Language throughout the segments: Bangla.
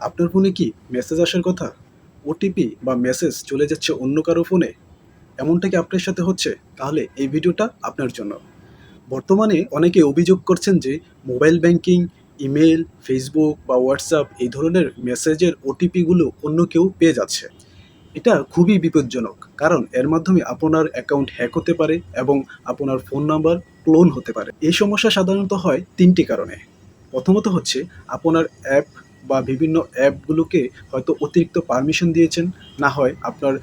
আপনার ফোনে কি মেসেজ আসার কথা? ওটিপি বা মেসেজ চলে যাচ্ছে অন্য কারও ফোনে? এমনটা কি আপনার সাথে হচ্ছে? তাহলে এই ভিডিওটা আপনার জন্য। বর্তমানে অনেকে অভিযোগ করছেন যে মোবাইল ব্যাংকিং, ইমেল, ফেসবুক বা হোয়াটসঅ্যাপ এই ধরনের মেসেজের ওটিপিগুলো অন্য কেউ পেয়ে যাচ্ছে। এটা খুবই বিপজ্জনক, কারণ এর মাধ্যমে আপনার অ্যাকাউন্ট হ্যাক হতে পারে এবং আপনার ফোন নাম্বার ক্লোন হতে পারে। এই সমস্যা সাধারণত হয় তিনটি কারণে। প্রথমত হচ্ছে আপনার অ্যাপ বা বিভিন্ন অ্যাপগুলোকে হয়তো অতিরিক্ত পারমিশন দিয়েছেন, না হয় আপনার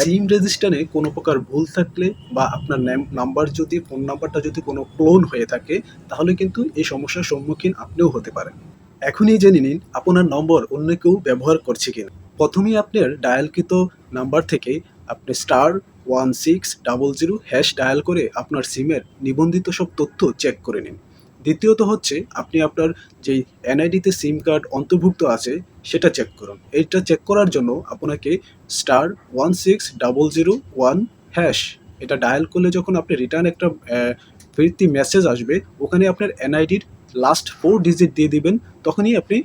সিম রেজিস্টারে কোনো প্রকার ভুল থাকলে বা আপনার নাম্বার যদি ফোন নাম্বারটা যদি কোনো ক্লোন হয়ে থাকে, তাহলে কিন্তু এই সমস্যার সম্মুখীন আপনিও হতে পারেন। এখনই জেনে নিন আপনার নম্বর অন্য কেউ ব্যবহার করছে কিনা। প্রথমেই আপনার ডায়ালকৃত নাম্বার থেকে আপনি star one six double zero hash dial করে আপনার সিমের নিবন্ধিত সব তথ্য চেক করে নিন। দ্বিতীয়ত হচ্ছে, আপনি আপনার যেই এনআইডিতে সিম কার্ড অন্তর্ভুক্ত আছে, সেটা চেক করুন। এইটা চেক করার জন্য আপনাকে star one six double zero one hash এটা ডায়াল করলে যখন আপনি রিটার্ন একটা ফিরতি মেসেজ আসবে, ওখানে আপনার এনআইডির লাস্ট ফোর ডিজিট দিয়ে দিবেন, তখনই আপনি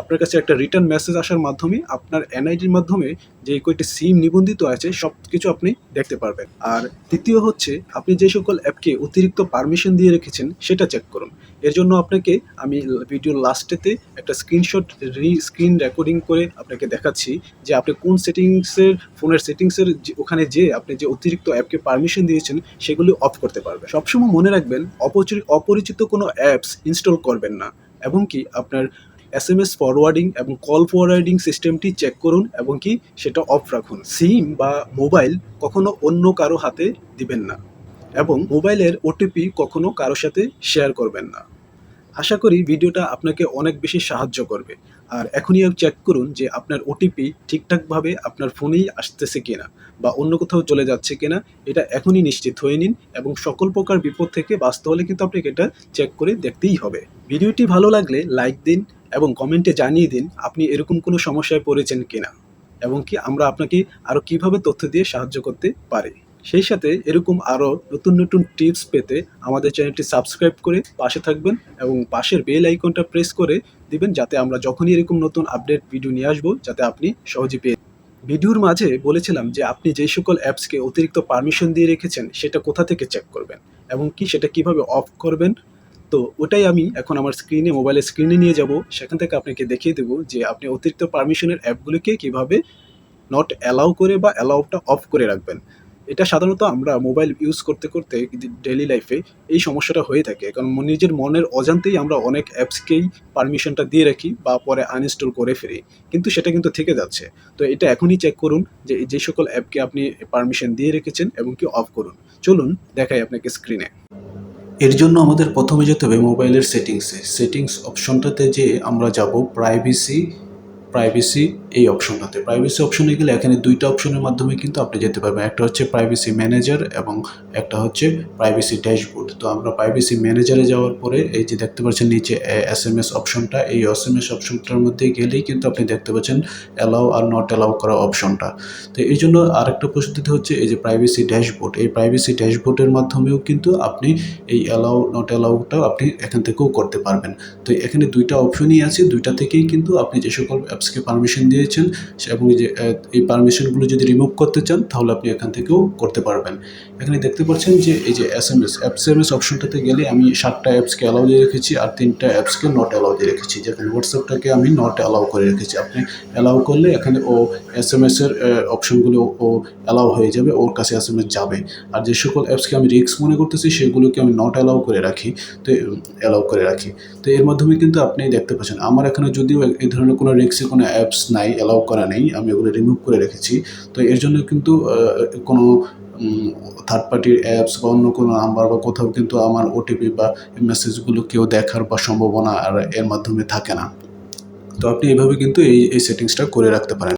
আপনার কাছে একটা রিটার্ন মেসেজ আসার মাধ্যমে আপনার এনআইডির মাধ্যমে যে কয়েকটি সিম নিবন্ধিত আছে সব কিছু আপনি দেখতে পারবেন। আর তৃতীয় হচ্ছে, আপনি যে সকল অ্যাপকে অতিরিক্ত পারমিশন দিয়ে রেখেছেন, সেটা চেক করুন। এর জন্য আপনাকে আমি ভিডিওর লাস্টেতে একটা স্ক্রিনশট রি স্ক্রিন রেকর্ডিং করে আপনাকে দেখাচ্ছি যে আপনি কোন সেটিংসের ফোনের সেটিংসের ওখানে যে আপনি যে অতিরিক্ত অ্যাপকে পারমিশন দিয়েছেন, সেগুলি অফ করতে পারবেন। সবসময় মনে রাখবেন অপরিচিত কোনো অ্যাপস ইনস্টল করবেন না। এবং কি আপনার এস এম এস ফরওয়ার্ডিং এবং কল ফরওয়ার্ডিং সিস্টেমটি চেক করুন এবং কি সেটা অফ রাখুন। সিম বা মোবাইল কখনো অন্য কারও হাতে দিবেন না এবং মোবাইলের ওটিপি কখনো কারোর সাথে শেয়ার করবেন না। আশা করি ভিডিওটা আপনাকে অনেক বেশি সাহায্য করবে। আর এখনই চেক করুন যে আপনার ওটিপি ঠিকঠাকভাবে আপনার ফোনেই আসতেছে কিনা বা অন্য কোথাও চলে যাচ্ছে কিনা, এটা এখনই নিশ্চিত হয়ে নিন এবং সকল প্রকার বিপদ থেকে বাঁচতে হলে কিন্তু আপনাকে এটা চেক করে দেখতেই হবে। ভিডিওটি ভালো লাগলে লাইক দিন এবং কমেন্টে জানিয়ে দিন আপনি এরকম কোনো সমস্যায় পড়েছেন কিনা এবং কি আমরা আপনাকে আরও কীভাবে তথ্য দিয়ে সাহায্য করতে পারি। সেই সাথে এরকম আরও নতুন নতুন টিপস পেতে আমাদের চ্যানেলটি সাবস্ক্রাইব করে পাশে থাকবেন এবং পাশের বেল আইকনটা প্রেস করে দিবেন যাতে আমরা যখনই এরকম নতুন আপডেট ভিডিও নিয়ে আসব যাতে আপনি সহজে পেয়ে ভিডিওর মাঝে বলেছিলাম যে আপনি যেই সকল অ্যাপসকে অতিরিক্ত পারমিশন দিয়ে রেখেছেন সেটা কোথা থেকে চেক করবেন এবং কি সেটা কীভাবে অফ করবেন তো ওটাই আমি এখন আমার স্ক্রিনে মোবাইলের স্ক্রিনে নিয়ে যাব। সেখান থেকে আপনাকে দেখিয়ে দেবো যে আপনি অতিরিক্ত পারমিশনের অ্যাপগুলোকে কীভাবে নট অ্যালাউ করে বা অ্যালাউটা অফ করে রাখবেন। এটা সাধারণত আমরা মোবাইল ইউজ করতে করতে ডেলি লাইফে এই সমস্যাটা হয়ে থাকে। কারণ নিজের মনের অজান্তেই আমরা অনেক অ্যাপসকেই পারমিশনটা দিয়ে রাখি বা পরে আনইনস্টল করে ফেলি। কিন্তু সেটা কিন্তু থেকে যাচ্ছে। তো এটা এখনই চেক করুন যে যে সকল অ্যাপকে আপনি পারমিশন দিয়ে রেখেছেন এবং কি অফ করুন। চলুন দেখাই আপনাকে স্ক্রিনে এর জন্য আমাদের প্রথমে যেতে হবে মোবাইলের সেটিংসে। সেটিংস অপশনটাতে যে আমরা যাব প্রাইভেসি প্রাইভেসি এই অপশনটাতে প্রাইভেসি অপশনে গেলে এখানে দুইটা অপশনের মাধ্যমে কিন্তু আপনি যেতে পারবেন। একটা হচ্ছে প্রাইভেসি ম্যানেজার এবং একটা হচ্ছে প্রাইভেসি ড্যাশবোর্ড তো আমরা প্রাইভেসি ম্যানেজারে যাওয়ার পরে এই যে দেখতে পাচ্ছেন নিচে এস এম এস অপশনটা এই এস এম এস অপশনটার মধ্যে গেলেই কিন্তু আপনি দেখতে পাচ্ছেন অ্যালাউ আর নট অ্যালাউ করা অপশনটা তো এই জন্য আরেকটা পদ্ধতি হচ্ছে এই যে প্রাইভেসি ড্যাশবোর্ড এই প্রাইভেসি ড্যাশবোর্ডের মাধ্যমেও কিন্তু আপনি এই অ্যালাউ নট অ্যালাউটা আপনি এখান থেকেও করতে পারবেন। তো এখানে দুইটা অপশনই আছে। দুইটা থেকেই কিন্তু আপনি যে সকল অ্যাপসকে পারমিশন দিয়েছেন এবং যে এই পারমিশনগুলো যদি রিমুভ করতে চান, তাহলে আপনি এখান থেকেও করতে পারবেন। এখানে দেখতে পাচ্ছেন যে, এই যে S M S apps M S অপশনটাতে গেলে আমি সাতটা অ্যাপসকে অ্যালাউ দিয়ে রেখেছি আর তিনটা অ্যাপসকে নট অ্যালাউ দিয়ে রেখেছি। যেখানে হোয়াটসঅ্যাপটাকে আমি নট অ্যালাউ করে রেখেছি। আপনি অ্যালাউ করলে এখানে ও এস এম এসের অপশনগুলো ও অ্যালাউ হয়ে যাবে, ওর কাছে এস এম এস যাবে। আর যে সকল অ্যাপসকে আমি রিস্ক মনে করতেছি, সেগুলোকে আমি নট অ্যালাউ করে রাখি। তো অ্যালাউ করে রাখি। তো এর মাধ্যমে কিন্তু আপনি দেখতে পাচ্ছেন, আমার এখানে যদিও এই ধরনের কোনো রিক্সে কোনো অ্যাপস নাই অ্যালাউ করা নেই, আমি ওগুলো রিমুভ করে রেখেছি। তো এর জন্য কিন্তু কোনো থার্ড পার্টির অ্যাপস বা অন্য কোনো নাম্বার বা কোথাও কিন্তু আমার ওটিপি বা মেসেজগুলো কেউ দেখার বা সম্ভাবনা আর এর মাধ্যমে থাকে না। তো আপনি এভাবে কিন্তু এই এই সেটিংসটা করে রাখতে পারেন।